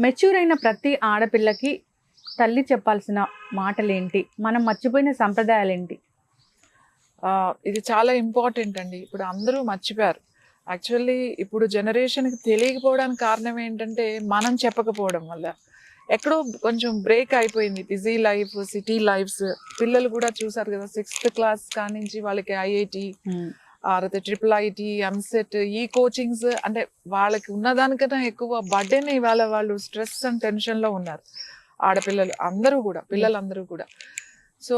Mature అయిన ప్రతి ఆడపిల్లకి తల్లి చెప్పాల్సిన మాటలేంటి? మనం మర్చిపోయిన సంప్రదాయాలు ఏంటి ఆ, ఇది చాలా ఇంపార్టెంట్ అండి. ఇప్పుడు అందరూ మర్చిపోయారు. యాక్చువల్లీ ఇప్పుడు జనరేషన్కి తెలియకపోవడానికి కారణం ఏంటంటే మనం చెప్పకపోవడం వల్ల. ఎక్కడో కొంచెం బ్రేక్ అయిపోయింది. Busy life city lifes. పిల్లలు కూడా చూసారు కదా సిక్స్త్ క్లాస్ కానించి వాళ్ళకి ఐఐటి ట్రిపుల్ ఐటీ ఎంసెట్ ఈ కోచింగ్స్ అంటే వాళ్ళకి ఉన్నదానికన్నా ఎక్కువ బర్డెన్ ఇవాళ వాళ్ళు స్ట్రెస్ అండ్ టెన్షన్లో ఉన్నారు. ఆడపిల్లలు అందరూ కూడా పిల్లలందరూ కూడా. సో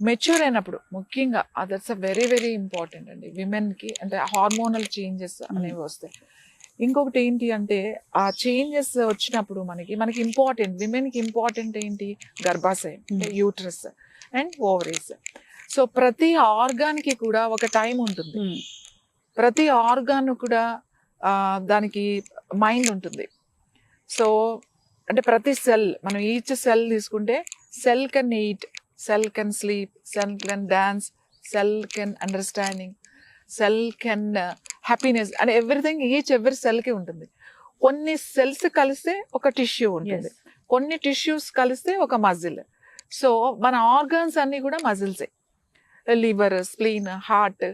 మెచ్యూర్ అయినప్పుడు ముఖ్యంగా that's a very very important అండి. విమెన్కి అంటే హార్మోనల్ చేంజెస్ అనేవి వస్తాయి. ఇంకొకటి ఏంటి అంటే ఆ చేంజెస్ వచ్చినప్పుడు మనకి మనకి ఇంపార్టెంట్ విమెన్కి ఇంపార్టెంట్ ఏంటి? గర్భాశయం అంటే యూట్రస్ అండ్ ఓవరీస్ సో ప్రతి ఆర్గాన్కి కూడా ఒక టైం ఉంటుంది. ప్రతి ఆర్గాన్ కూడా దానికి మైండ్ ఉంటుంది. సో అంటే ప్రతి సెల్ మనం ఈచ్ సెల్ తీసుకుంటే cell can eat cell can sleep cell can dance cell can understanding cell can happiness and everything each ఎవరి సెల్కి ఉంటుంది. కొన్ని సెల్స్ కలిస్తే ఒక టిష్యూ ఉంటుంది. కొన్ని టిష్యూస్ కలిస్తే ఒక మజిల్. సో మన ఆర్గాన్స్ అన్నీ కూడా మజిల్సే. లివర్ స్ప్లీన్ హార్ట్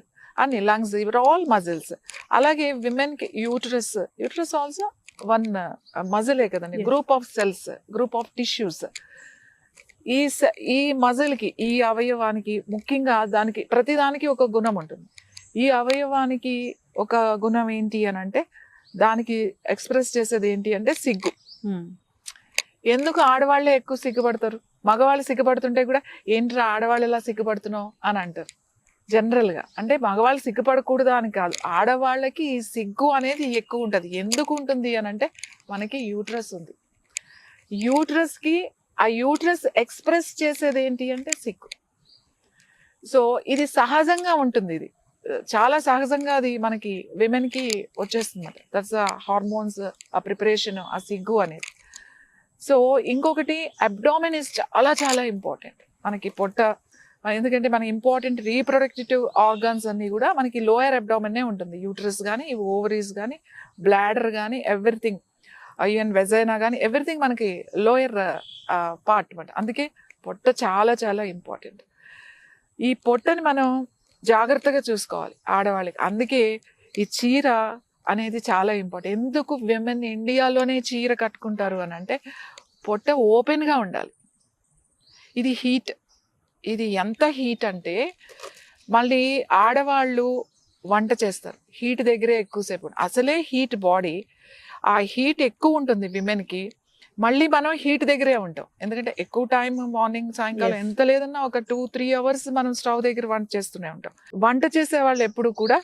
అన్ని లంగ్స్ ఇవర్ ఆల్ మజిల్స్. అలాగే విమెన్కి యూట్రస్. యూట్రస్ ఆల్సో వన్ మజిలే కదండి. Group of cells group of tissues. ఈ ఈ మజిల్కి ఈ అవయవానికి ముఖ్యంగా దానికి ప్రతిదానికి ఒక గుణం ఉంటుంది. ఈ అవయవానికి ఒక గుణం ఏంటి అని అంటే దానికి ఎక్స్ప్రెస్ చేసేది ఏంటి అంటే సిగ్గు. ఎందుకు ఆడవాళ్ళే ఎక్కువ సిగ్గుపడతారు? మగవాళ్ళు సిగ్గుపడుతుంటే కూడా ఏంట్రా ఆడవాళ్ళు ఎలా సిగ్గుపడుతున్నావు? అని అంటారు. జనరల్గా అంటే మగవాళ్ళు సిగ్గుపడకూడదు అని కాదు. ఆడవాళ్ళకి ఈ సిగ్గు అనేది ఎక్కువ ఉంటుంది. ఎందుకు ఉంటుంది అని అంటే మనకి యూట్రస్ ఉంది. యూట్రస్కి ఆ యూట్రస్ ఎక్స్ప్రెస్ చేసేది ఏంటి అంటే సిగ్గు. సో ఇది సహజంగా ఉంటుంది ఇది. చాలా సహజంగా అది మనకి విమెన్కి వచ్చేస్తుంది దట్స్ హార్మోన్స్ ఆ ప్రిపరేషన్ ఆ సిగ్గు అనేది. సో ఇంకొకటి అబ్డామిన్ ఇస్ చాలా చాలా ఇంపార్టెంట్ మనకి పొట్ట ఎందుకంటే మన ఇంపార్టెంట్ రీప్రొడక్టివ్ ఆర్గాన్స్ అన్నీ కూడా మనకి లోయర్ అబ్డామినే ఉంటుంది. యూట్రస్ కానీ ఓవరీస్ కానీ బ్లాడర్ కానీ ఎవ్రీథింగ్ ఈవెన్ వెజైనా కానీ ఎవ్రీథింగ్ మనకి లోయర్ పార్ట్ అనమాట అందుకే పొట్ట చాలా చాలా ఇంపార్టెంట్ ఈ పొట్టని మనం జాగ్రత్తగా చూసుకోవాలి ఆడవాళ్ళకి. అందుకే ఈ చీర అనేది చాలా ఇంపార్టెంట్. ఎందుకు విమెన్ ఇండియాలోనే చీర కట్టుకుంటారు అని అంటే పొట్ట ఓపెన్గా ఉండాలి. ఇది హీట్. ఇది ఎంత హీట్ అంటే మళ్ళీ ఆడవాళ్ళు వంట చేస్తారు. హీట్ దగ్గరే ఎక్కువసేపు. అసలే హీట్ బాడీ. ఆ హీట్ ఎక్కువ ఉంటుంది విమెన్కి. మళ్ళీ మనం హీట్ దగ్గరే ఉంటాం. ఎందుకంటే ఎక్కువ టైం మార్నింగ్ సాయంకాలం. ఎంత లేదన్నా ఒక టూ త్రీ అవర్స్ మనం స్టవ్ దగ్గర వంట చేస్తూనే ఉంటాం. వంట చేసే వాళ్ళు ఎప్పుడు కూడా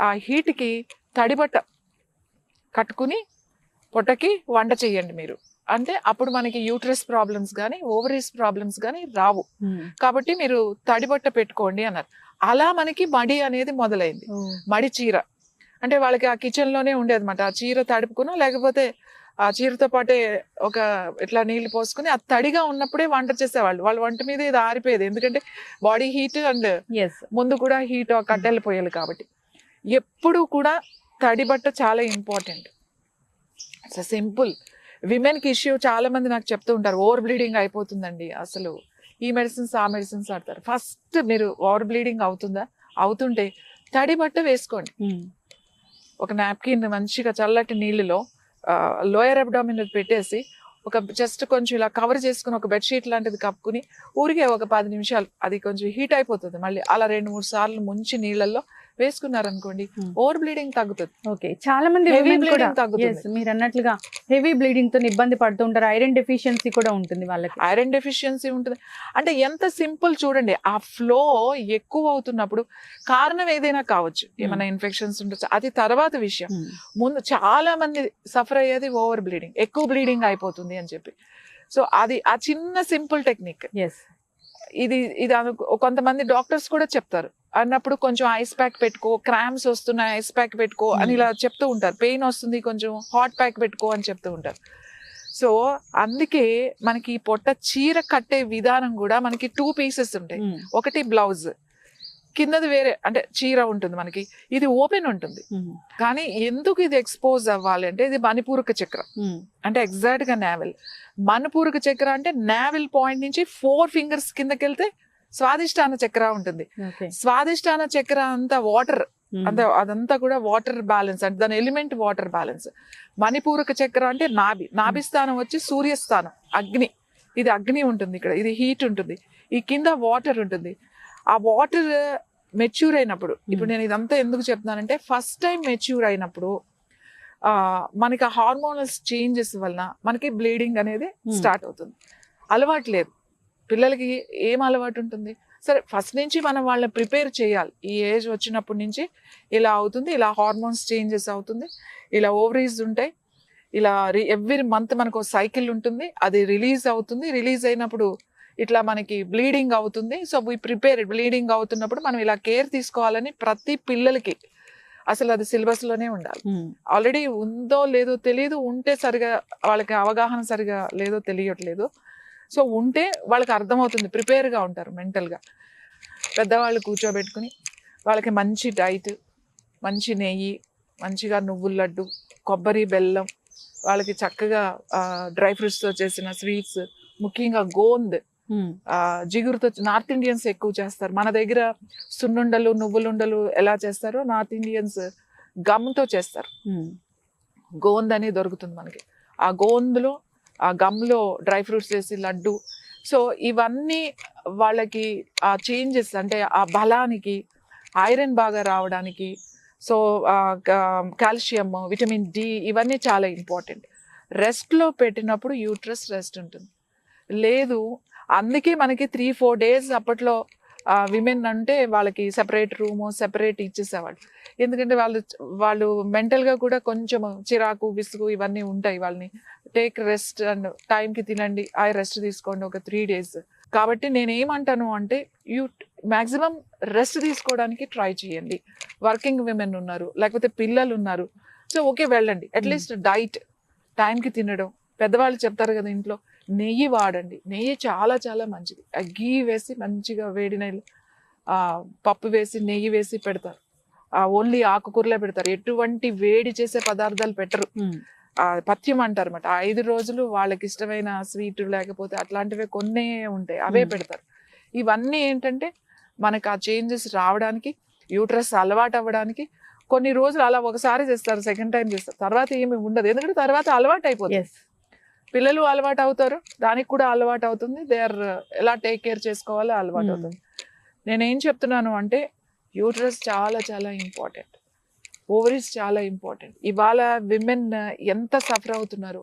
ఆ హీట్కి తడిబట్ట కట్టుకుని పొట్టకి వంట చేయండి మీరు. అంటే అప్పుడు మనకి యూట్రస్ ప్రాబ్లమ్స్ కానీ ఓవరీస్ ప్రాబ్లమ్స్ కానీ రావు. కాబట్టి మీరు తడిబట్ట పెట్టుకోండి అన్నారు. అలా మనకి మడి అనేది మొదలైంది. మడి చీర. అంటే వాళ్ళకి ఆ కిచెన్లోనే ఉండేది ఆ చీర తడుపుకునో లేకపోతే ఆ చీరతో పాటే ఒక ఇట్లా నీళ్ళు పోసుకుని ఆ తడిగా ఉన్నప్పుడే వంట చేసేవాళ్ళు. వాళ్ళ వంట మీద ఇది ఆరిపోయేది. ఎందుకంటే బాడీ హీట్ అండ్ ఎస్ ముందు కూడా హీట్ కట్టెలు పోయాలి కాబట్టి. ఎప్పుడు కూడా తడి బట్ట చాలా ఇంపార్టెంట్. It's simple. విమెన్కి ఇష్యూ చాలా మంది నాకు చెప్తూ ఉంటారు ఓవర్ బ్లీడింగ్ అయిపోతుందండి అసలు. ఈ మెడిసిన్స్ ఆ మెడిసిన్స్ ఆడతారు ఫస్ట్ మీరు ఓవర్ బ్లీడింగ్ అవుతుందా? అవుతుంటే తడి బట్ట వేసుకోండి. ఒక నాప్కిన్ మంచిగా చల్లటి నీళ్ళలో లోయర్ అబ్డామిన్ పెట్టేసి ఒక జస్ట్ కొంచెం ఇలా కవర్ చేసుకుని ఒక బెడ్షీట్ లాంటిది కప్పుకుని ఊరికే ఒక పది నిమిషాలు అది కొంచెం హీట్ అయిపోతుంది. మళ్ళీ అలా రెండు మూడు సార్లు ముంచి నీళ్ళల్లో వేసుకున్నారనుకోండి Hmm. ఓవర్ బ్లీడింగ్ తగ్గుతుంది. ఓకే చాలా మంది కూడా bleeding తగ్గుతుంది. మీరు అన్నట్లుగా హెవీ బ్లీడింగ్తో ఇబ్బంది పడుతూ ఉంటారు. ఐరన్ డెఫిషియన్సీ కూడా ఉంటుంది వాళ్ళకి. ఐరన్ డెఫిషియన్సీ ఉంటుంది. అంటే ఎంత సింపుల్ చూడండి ఆ ఫ్లో ఎక్కువ అవుతున్నప్పుడు కారణం ఏదైనా కావచ్చు. ఏమైనా ఇన్ఫెక్షన్స్ ఉండొచ్చు. అది తర్వాత విషయం. ముందు చాలా మంది సఫర్ అయ్యేది ఓవర్ బ్లీడింగ్ ఎక్కువ బ్లీడింగ్ అయిపోతుంది అని చెప్పి. సో అది ఆ చిన్న సింపుల్ టెక్నిక్ ఇది ఇది కొంతమంది డాక్టర్స్ కూడా చెప్తారు. అన్నప్పుడు కొంచెం ఐస్ ప్యాక్ పెట్టుకో క్రామ్స్ వస్తున్నాయి ఐస్ ప్యాక్ పెట్టుకో అని Hmm. ఇలా చెప్తూ ఉంటారు. పెయిన్ వస్తుంది కొంచెం హాట్ ప్యాక్ పెట్టుకో అని చెప్తూ ఉంటారు. సో అందుకే మనకి ఈ పొట్ట చీర కట్టే విధానం కూడా మనకి టూ పీసెస్ ఉంటాయి. ఒకటి బ్లౌజ్ కిందది వేరే అంటే చీర ఉంటుంది మనకి ఇది ఓపెన్ ఉంటుంది. కానీ ఎందుకు ఇది ఎక్స్పోజ్ అవ్వాలి అంటే ఇది మణిపూరక చక్రం. అంటే ఎగ్జాక్ట్గా నావెల్ మణిపూరక చక్ర అంటే నావెల్ పాయింట్ నుంచి ఫోర్ ఫింగర్స్ కిందకి వెళ్తే స్వాదిష్టాన చక్ర ఉంటుంది. స్వాదిష్టాన చక్ర అంతా వాటర్. అంత అదంతా కూడా వాటర్ బ్యాలెన్స్ అంటే దాని ఎలిమెంట్ వాటర్ బ్యాలెన్స్. మణిపూరక చక్ర అంటే నాభి. నాభి స్థానం వచ్చి సూర్యస్థానం అగ్ని. ఇది అగ్ని ఉంటుంది ఇక్కడ ఇది హీట్ ఉంటుంది. ఈ కింద వాటర్ ఉంటుంది. ఆ వాటర్ మెచ్యూర్ అయినప్పుడు ఇప్పుడు నేను ఇదంతా ఎందుకు చెప్తున్నానంటే ఫస్ట్ టైం మెచ్యూర్ అయినప్పుడు ఆ మనకి ఆ హార్మోనల్స్ చేంజెస్ వలన మనకి బ్లీడింగ్ అనేది. స్టార్ట్ అవుతుంది. అలవాటు లేదు. పిల్లలకి ఏం అలవాటు ఉంటుంది? సరే ఫస్ట్ నుంచి మనం వాళ్ళని ప్రిపేర్ చేయాలి. ఈ ఏజ్ వచ్చినప్పటి నుంచి ఇలా అవుతుంది ఇలా హార్మోన్స్ చేంజెస్ అవుతుంది ఇలా ఓవరీస్ ఉంటాయి ఇలా ఎవ్రీ మంత్ మనకు సైకిల్ ఉంటుంది అది రిలీజ్ అవుతుంది రిలీజ్ అయినప్పుడు ఇట్లా మనకి బ్లీడింగ్ అవుతుంది. సో వీ ప్రిపేర్ బ్లీడింగ్ అవుతున్నప్పుడు మనం ఇలా కేర్ తీసుకోవాలని ప్రతి పిల్లలకి అసలు అది సిలబస్లోనే ఉండాలి. ఆల్రెడీ ఉందో లేదో తెలియదు ఉంటే సరిగా వాళ్ళకి అవగాహన సరిగా లేదో తెలియట్లేదు. సో ఉంటే వాళ్ళకి అర్థమవుతుంది ప్రిపేర్గా ఉంటారు మెంటల్గా పెద్దవాళ్ళు కూర్చోబెట్టుకుని వాళ్ళకి మంచి డైట్ మంచి నెయ్యి మంచిగా నువ్వుల లడ్డు కొబ్బరి బెల్లం వాళ్ళకి చక్కగా డ్రై ఫ్రూట్స్తో చేసిన స్వీట్స్ ముఖ్యంగా గోంద్ జిగురుతో నార్త్ ఇండియన్స్ ఎక్కువ చేస్తారు. మన దగ్గర సున్నుండలు నువ్వులుండలు ఎలా చేస్తారో నార్త్ ఇండియన్స్ గమ్తో చేస్తారు. గోంద్ అని దొరుకుతుంది మనకి. ఆ గోందులో ఆ గమ్లో డ్రై ఫ్రూట్స్ వేసి లడ్డు. సో ఇవన్నీ వాళ్ళకి ఆ చేంజెస్ అంటే ఆ బలానికి ఐరన్ బాగా రావడానికి సో కాల్షియం విటమిన్ డి ఇవన్నీ చాలా ఇంపార్టెంట్. రెస్ట్లో పెట్టినప్పుడు యూట్రస్ రెస్ట్ ఉంటుంది. లేదు అందుకే మనకి త్రీ ఫోర్ డేస్ అప్పట్లో విమెన్ అంటే వాళ్ళకి సెపరేట్ రూము సెపరేట్ ఇచ్చేసేవాళ్ళు ఎందుకంటే వాళ్ళు వాళ్ళు మెంటల్గా కూడా కొంచెం చిరాకు విసుగు ఇవన్నీ ఉంటాయి వాళ్ళని. టేక్ రెస్ట్ అండ్ టైంకి తినండి ఆ రెస్ట్ తీసుకోండి ఒక త్రీ డేస్ కాబట్టి నేను ఏమంటాను అంటే యూ మ్యాక్సిమం రెస్ట్ తీసుకోవడానికి ట్రై చేయండి. వర్కింగ్ విమెన్ ఉన్నారు లేకపోతే పిల్లలు ఉన్నారు. సో ఓకే వెళ్ళండి. అట్లీస్ట్ డైట్ టైంకి తినడం. పెద్దవాళ్ళు చెప్తారు కదా ఇంట్లో నెయ్యి వాడండి. నెయ్యి చాలా చాలా మంచిది. ఆ గీ వేసి మంచిగా వేడి నెయ్యి ఆ, పప్పు వేసి నెయ్యి వేసి పెడతారు. ఆ ఓన్లీ ఆకుకూరలే పెడతారు. ఎటువంటి వేడి చేసే పదార్థాలు పెట్టరు. ఆ పథ్యం అంటారు అనమాట ఐదు రోజులు వాళ్ళకి ఇష్టమైన స్వీట్ లేకపోతే అట్లాంటివే కొన్నే ఉంటాయి. అవే. పెడతారు. ఇవన్నీ ఏంటంటే మనకు ఆ చేంజెస్ రావడానికి యూట్రస్ అలవాటు అవ్వడానికి కొన్ని రోజులు అలా ఒకసారి చేస్తారు సెకండ్ టైం చేస్తారు. తర్వాత ఏమి ఉండదు. ఎందుకంటే తర్వాత అలవాటు అయిపోతుంది పిల్లలు అలవాటు అవుతారు దానికి కూడా అలవాటు అవుతుంది దే ఆర్ ఎలా టేక్ కేర్ చేసుకోవాలో అలవాటు Hmm. అవుతుంది నేనేం చెప్తున్నాను అంటే యూట్రస్ చాలా చాలా ఇంపార్టెంట్ ఓవరీస్ చాలా ఇంపార్టెంట్ ఇవాళ విమెన్ ఎంత సఫర్ అవుతున్నారు?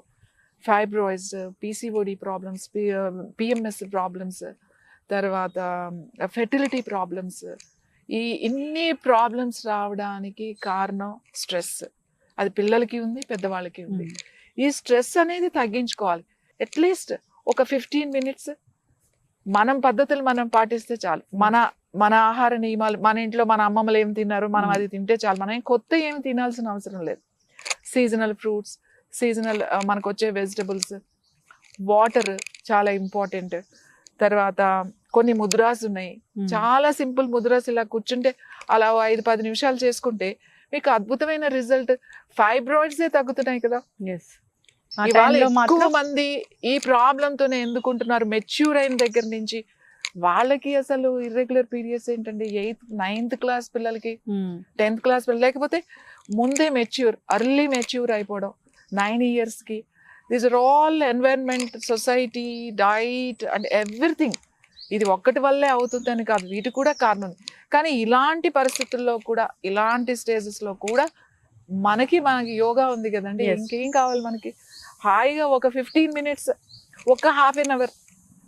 Fibroids PCOD problems PMS problems తర్వాత ఫెర్టిలిటీ ప్రాబ్లమ్స్ ఈ ఇన్ని ప్రాబ్లమ్స్ రావడానికి కారణం స్ట్రెస్ అది పిల్లలకి ఉంది పెద్దవాళ్ళకి ఉంది. ఈ స్ట్రెస్ అనేది తగ్గించుకోవాలి. అట్లీస్ట్ ఒక ఫిఫ్టీన్ మినిట్స్ మనం పద్ధతులు మనం పాటిస్తే చాలు. మన మన ఆహార నియమాలు మన ఇంట్లో మన అమ్మమ్మలు ఏం తిన్నారు మనం Mm. అది తింటే చాలు. మనం ఏం కొత్త ఏమి తినాల్సిన అవసరం లేదు. సీజనల్ ఫ్రూట్స్ సీజనల్ మనకు వచ్చే వెజిటబుల్స్ వాటర్ చాలా ఇంపార్టెంట్ తర్వాత కొన్ని ముద్రాస్ ఉన్నాయి. చాలా సింపుల్ ముద్రాస్ ఇలా కూర్చుంటే అలా ఐదు పది నిమిషాలు చేసుకుంటే మీకు అద్భుతమైన రిజల్ట్. ఫైబ్రాయిడ్సే తగ్గుతున్నాయి కదా. ఎక్కువ మంది ఈ ప్రాబ్లమ్ తోనే ఎందుకుంటున్నారు? మెచ్యూర్ అయిన దగ్గర నుంచి వాళ్ళకి అసలు ఇర్రెగ్యులర్ పీరియడ్స్ ఏంటండి? ఎయిత్ నైన్త్ క్లాస్ పిల్లలకి టెన్త్ క్లాస్ పిల్లలు లేకపోతే ముందే మెచ్యూర్ అర్లీ మెచ్యూర్ అయిపోవడం. నైన్ ఇయర్స్కి these are all environment society diet and everything ఇది ఒక్కటి వల్లే అవుతుందని కాదు. వీటి కూడా కారణం. కానీ ఇలాంటి పరిస్థితుల్లో కూడా ఇలాంటి స్టేజెస్లో కూడా మనకి మనకి యోగా ఉంది కదండి. ఇంకేం కావాలి మనకి? హాయిగా ఒక ఫిఫ్టీన్ మినిట్స్ ఒక half an hour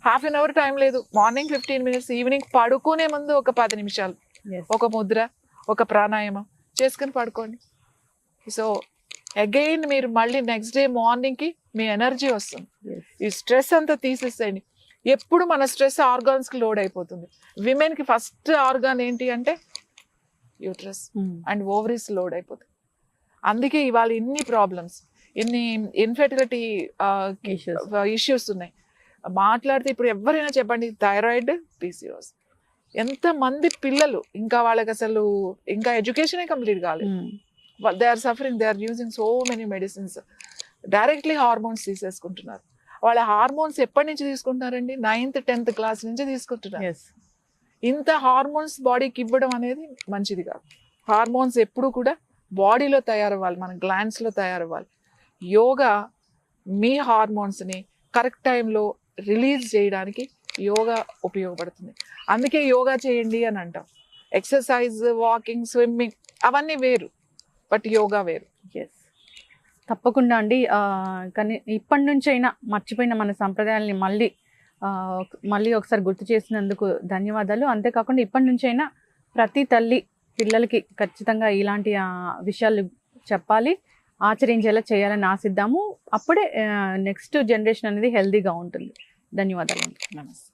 half an hour time లేదు. మార్నింగ్ ఫిఫ్టీన్ మినిట్స్ ఈవినింగ్ పడుకునే ముందు ఒక పది నిమిషాలు. ఒక ముద్ర ఒక ప్రాణాయామం చేసుకుని పడుకోండి. సో అగైన్ మీరు మళ్ళీ నెక్స్ట్ డే మార్నింగ్కి మీ ఎనర్జీ వస్తుంది. ఈ స్ట్రెస్ అంతా తీసేసేయండి. ఎప్పుడు మన స్ట్రెస్ ఆర్గాన్స్కి లోడ్ అయిపోతుంది. విమెన్కి ఫస్ట్ ఆర్గాన్ ఏంటి అంటే యూట్రస్ అండ్ ఓవరీస్ లోడ్ అయిపోతుంది అందుకే ఇవాళ ఇన్ని ప్రాబ్లమ్స్ ఇన్ని ఇన్ఫెర్టిలిటీ. ఇష్యూస్ ఉన్నాయి. మాట్లాడితే ఇప్పుడు ఎవరైనా చెప్పండి థైరాయిడ్ పీసీఓస్ ఎంత మంది పిల్లలు ఇంకా వాళ్ళకి అసలు ఇంకా ఎడ్యుకేషనే కంప్లీట్ కాలేదు. They are suffering they are using so many medicines directly hormones తీసేసుకుంటున్నారు. వాళ్ళ హార్మోన్స్ ఎప్పటి నుంచి తీసుకుంటున్నారండి? నైన్త్ టెన్త్ క్లాస్ నుంచి తీసుకుంటున్నారు. ఎస్ ఇంత హార్మోన్స్ బాడీకి ఇవ్వడం అనేది మంచిది కాదు. హార్మోన్స్ ఎప్పుడు కూడా బాడీలో తయారవ్వాలి మన గ్లాండ్స్లో తయారవ్వాలి. యోగా మీ హార్మోన్స్ని కరెక్ట్ టైంలో రిలీజ్ చేయడానికి యోగా ఉపయోగపడుతుంది. అందుకే యోగా చేయండి అని అంటాం. ఎక్సర్సైజ్ వాకింగ్ స్విమ్మింగ్ అవన్నీ వేరు బట్ యోగా వేరు. ఎస్ తప్పకుండా అండి. కానీ ఇప్పటి నుంచైనా అయినా మర్చిపోయిన మన సంప్రదాయాల్ని మళ్ళీ మళ్ళీ ఒకసారి గుర్తు చేసినందుకు ధన్యవాదాలు. అంతేకాకుండా ఇప్పటి నుంచైనా అయినా ప్రతి తల్లి పిల్లలకి ఖచ్చితంగా ఇలాంటి విషయాలు చెప్పాలి. ఆచరించేలా చేయాలని ఆశిద్దాము. అప్పుడే నెక్స్ట్ జనరేషన్ అనేది హెల్తీగా ఉంటుంది. ధన్యవాదాలు నమస్తే.